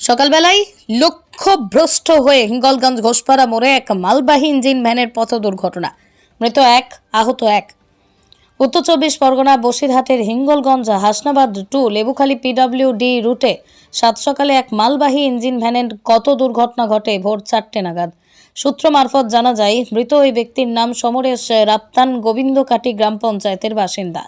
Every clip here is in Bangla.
সকালবেলায় লক্ষ্যভ্রষ্ট হয়ে হিঙ্গলগঞ্জ ঘোষপাড়া মোড়ে এক মালবাহী ইঞ্জিন ভ্যানের পথ দুর্ঘটনা। মৃত এক, আহত এক। উত্তর চব্বিশ পরগনা বসিরহাটের হিঙ্গলগঞ্জ হাসনাবাদ টু লেবুখালী পিডব্লিউডি রুটে সাত সকালে এক মালবাহী ইঞ্জিন ভ্যানের কত দুর্ঘটনা ঘটে ভোর চারটে নাগাদ। সূত্র মারফত জানা যায়, মৃত ওই ব্যক্তির নাম সমরেশ রাপ্তান গোবিন্দকাটি গ্রাম পঞ্চায়েতের বাসিন্দা।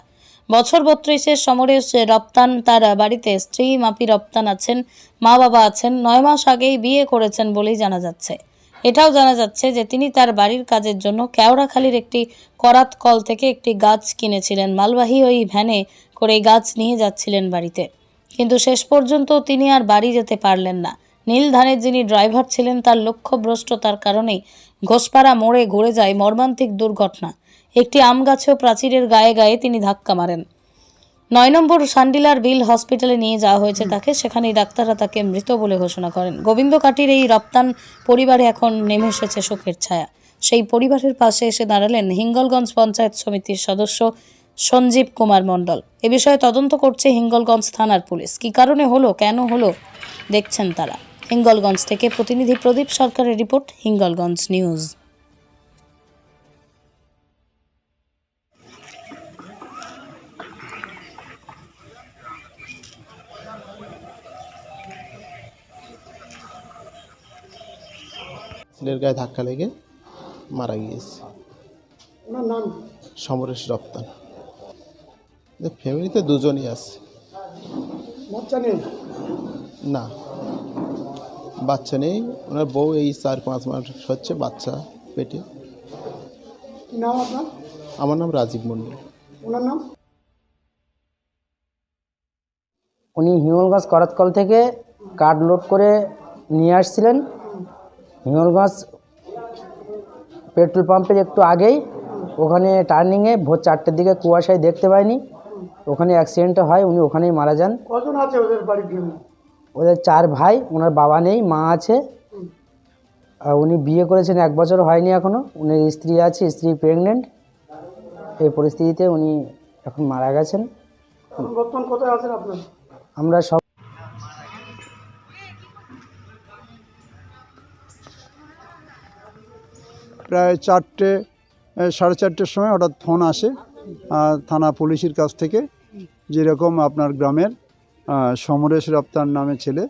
বছর বত্রিশের সমরেশ রপ্তান, তার বাড়িতে স্ত্রী মাপি রপ্তান আছেন, মা বাবা আছেন, নয় মাস আগেই বিয়ে করেছেন বলেই জানা যাচ্ছে। এটাও জানা যাচ্ছে যে তিনি তার বাড়ির কাজের জন্য কেওড়াখালীর একটি করাত কল থেকে একটি গাছ কিনেছিলেন। মালবাহী ওই ভ্যানে করে গাছ নিয়ে যাচ্ছিলেন বাড়িতে। কিন্তু শেষ পর্যন্ত তিনি আর বাড়ি যেতে পারলেন না। নীল ধানের যিনি ড্রাইভার ছিলেন, তার লক্ষ্যভ্রষ্টতার কারণেই ঘোষপাড়া মোড়ে ঘুরে যায় মর্মান্তিক দুর্ঘটনা। একটি আম গাছেও প্রাচীরের গায়ে গায়ে তিনি ধাক্কা মারেন। নয় নম্বর সান্ডিলার বিল হসপিটালে নিয়ে যাওয়া হয়েছে তাকে, সেখানেই ডাক্তাররা তাকে মৃত বলে ঘোষণা করেন। গোবিন্দ কাটির এই রপ্তান পরিবারে এখন নেমে এসেছে শোকের ছায়া। সেই পরিবারের পাশে এসে দাঁড়ালেন হিঙ্গলগঞ্জ পঞ্চায়েত সমিতির সদস্য সঞ্জীব কুমার মণ্ডল। এ বিষয়ে তদন্ত করছে হিঙ্গলগঞ্জ থানার পুলিশ। কী কারণে হলো, কেন হলো, দেখছেন তারা। হিঙ্গলগঞ্জ থেকে প্রতিনিধি প্রদীপ সরকারের রিপোর্ট, হিঙ্গলগঞ্জ নিউজ। ছেলের গায়ে ধাক্কা লেগে মারা গিয়েছে। ওনার নাম? সমরেশ রপ্তান। ফ্যামিলিতে দুজনই আছে। বাচ্চা নেই? না। বাচ্চা নেই। ওনার বউ এই চার পাঁচ মাস হচ্ছে বাচ্চা পেটে। নাম আপনার? আমার নাম রাজীব মণ্ডল। ওনার নাম? উনি হিঙ্গলগঞ্জ করাতকল থেকে কার্ড লোড করে নিয়ে আসছিলেন। হিঙ্গলগঞ্জ পেট্রোল পাম্পের একটু আগেই ওখানে টার্নিংয়ে ভোর চারটের দিকে কুয়াশায় দেখতে পাইনি। ওখানে অ্যাক্সিডেন্টটা হয় উনি ওখানেই মারা যান। কজন আছে ওদের ওদের চার ভাই ওনার বাবা নেই মা আছে। আর উনি বিয়ে করেছেন এক বছর হয়নি এখনও উনি স্ত্রী আছে স্ত্রী প্রেগনেন্ট এই পরিস্থিতিতে উনি এখন মারা গেছেন। আমরা সব প্রায় চারটে সাড়ে চারটের সময় হঠাৎ ফোন আসে থানা পুলিশের কাছ থেকে যেরকম আপনার গ্রামের সমরেশ রপ্তার নামে ছেলে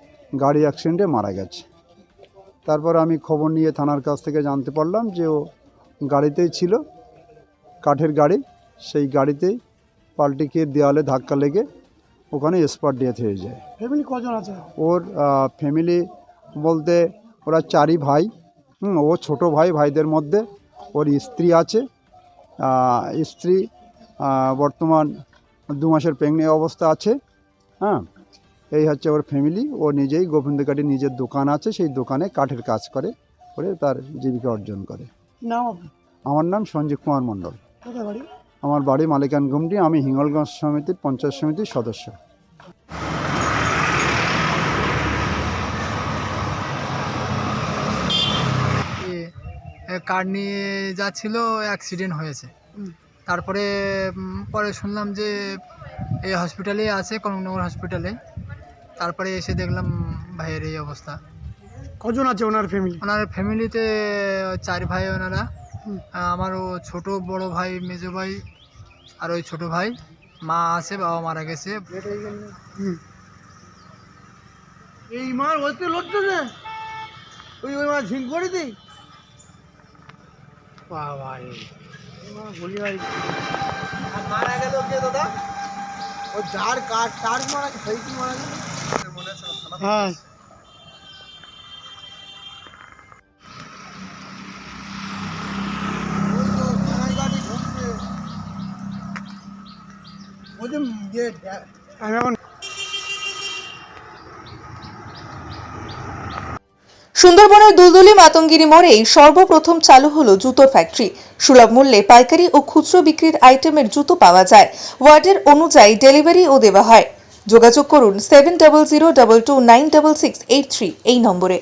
গাড়ি অ্যাক্সিডেন্টে মারা গেছে। তারপর আমি খবর নিয়ে থানার কাছ থেকে জানতে পারলাম যে ও গাড়িতেই ছিল কাঠের গাড়ি সেই গাড়িতেই পাল্টি খেয়ে দেওয়ালে ধাক্কা লেগে ওখানে স্পট ডেথ হয়ে যায়। ফ্যামিলি কজন আছে? ওর ফ্যামিলি বলতে ওরা চারই ভাই। হুম, ও ছোট ভাই ভাইদের মধ্যে ওর স্ত্রী আছে। স্ত্রী বর্তমান দু মাসের প্রেগনে অবস্থা আছে। হ্যাঁ এই হচ্ছে ওর ফ্যামিলি। ও নিজেই গোবিন্দকাটি নিজের দোকান আছে সেই দোকানে কাঠের কাজ করে করে তার জীবিকা অর্জন করে। নাম আমার নাম সঞ্জীব কুমার মণ্ডল। আমার বাড়ি মালিকান গুমটি আমি হিঙ্গলগঞ্জ সমিতির পঞ্চায়েত সমিতির সদস্য। কার নিয়ে যাচ্ছিল অ্যাক্সিডেন্ট হয়েছে। তারপরে পরে শুনলাম যে এই হসপিটালে আছে কনকনগর হসপিটালে তারপরে এসে দেখলাম ভাইয়ের এই অবস্থা। কজন আছে ওনার ফ্যামিলি ওনার ফ্যামিলিতে চার ভাই ওনারা। আমারও ছোট বড় ভাই মেজো ভাই আর ওই ছোট ভাই। মা আছে বাবা মারা গেছে। এই মার ওইতে লড়তে না ওই ওই মা ঝিঙ্ক করে দিই। বাবা রে বলি ভাই মারা গেল কে দাদা ও যার কাঠ তার মারা সেই কি মারা গেল হ্যাঁ আমি এখন সুন্দরবনের দুলদুলি মাতঙ্গিরি মোড়েই সর্বপ্রথম চালু হলো জুতোর ফ্যাক্টরি সুলভ মূল্যে পাইকারি ও খুচরো বিক্রির আইটেমের জুতো পাওয়া যায়। ওয়ার্ডের অনুযায়ী ডেলিভারিও দেওয়া হয়। যোগাযোগ করুন seven double zero two nine six eight three এই নম্বরে।